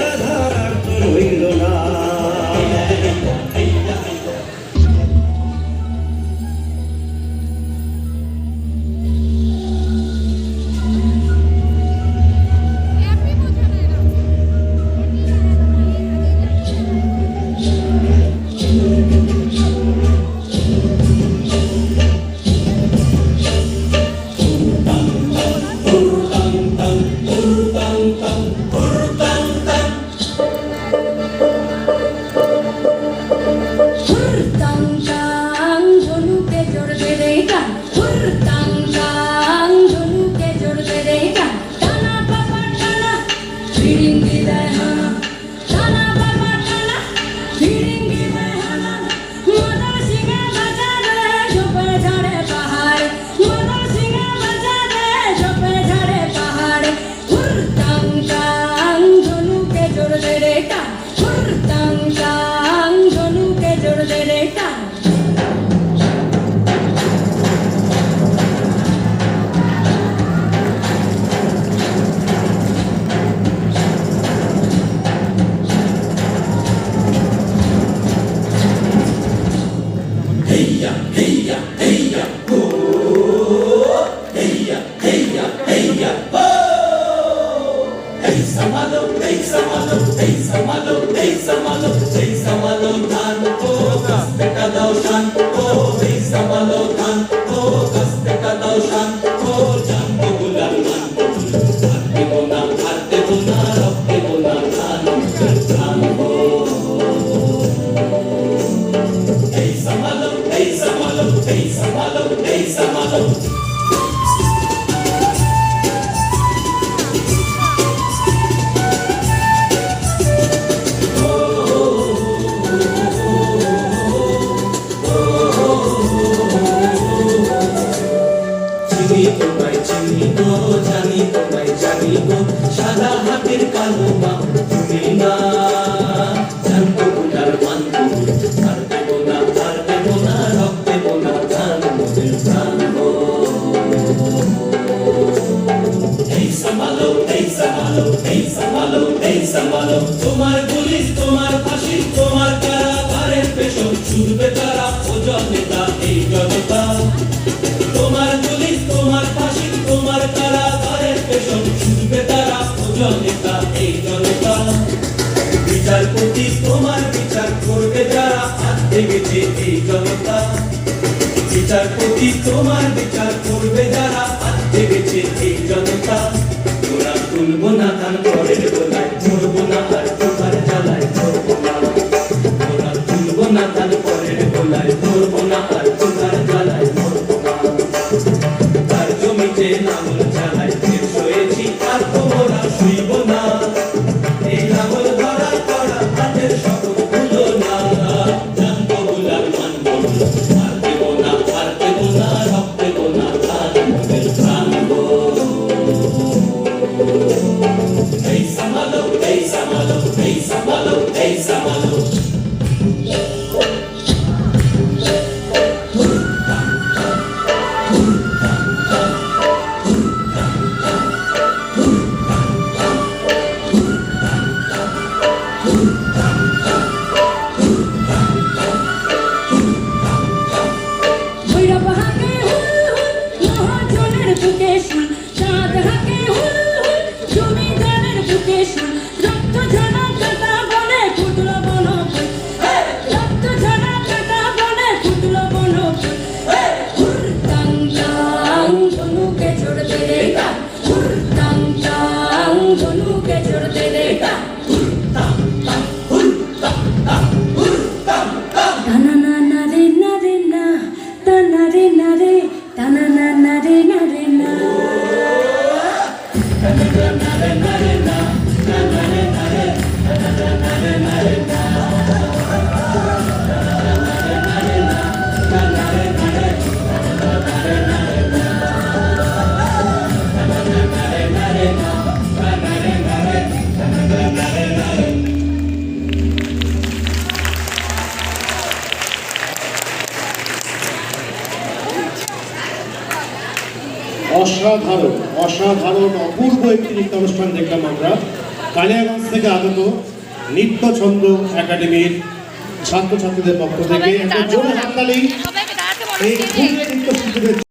রাধা রাখতো রইল না heya, heya, oh, heya, heya, Hey oh. Hey samalo, hey samalo, hey samalo, hey samalo, hey samalo, dhan ko, kas pe kadao dhan ko, hey samalo. চিনি তোমায় চিনি গো, জানি, তোমায় জানি গো, সাদা হাতের কালো মা তুমি না। জানতো গুলার মানতো আর দেব না আর দেব না রক দেব না ধান এই সামালো এই সামালো এই সামালো এই সামালো, তোমার পুলিশ, তোমার বিচারপতি তোমার বিচার করবে যারা হাত ভেঙেছে এই জনতা। বিচারপতি তোমার বিচার করবে যারা হাত ভেঙেছে এই জনতা। তোরা তুলবো না, ধান পরের গোলায়, মরবো না, আর তোমার জ্বালায় মরবো না। তোরা তুলবো না, ধান পরের গোলায়, মরবো না, আর তোমার জ্বালায় মরবো না। তার জমিতে লাঙল চালাই শেষ আর তোমরা শুইব Let me অসাধারণ অসাধারণ অপূর্ব একটি নৃত্য অনুষ্ঠান দেখলাম আমরা। কালিয়াগঞ্জ থেকে আগত নৃত্য ছন্দ একাডেমির ছাত্রছাত্রীদের পক্ষ থেকে একটা জোরে হাততালি। এই নৃত্য শিল্পীদের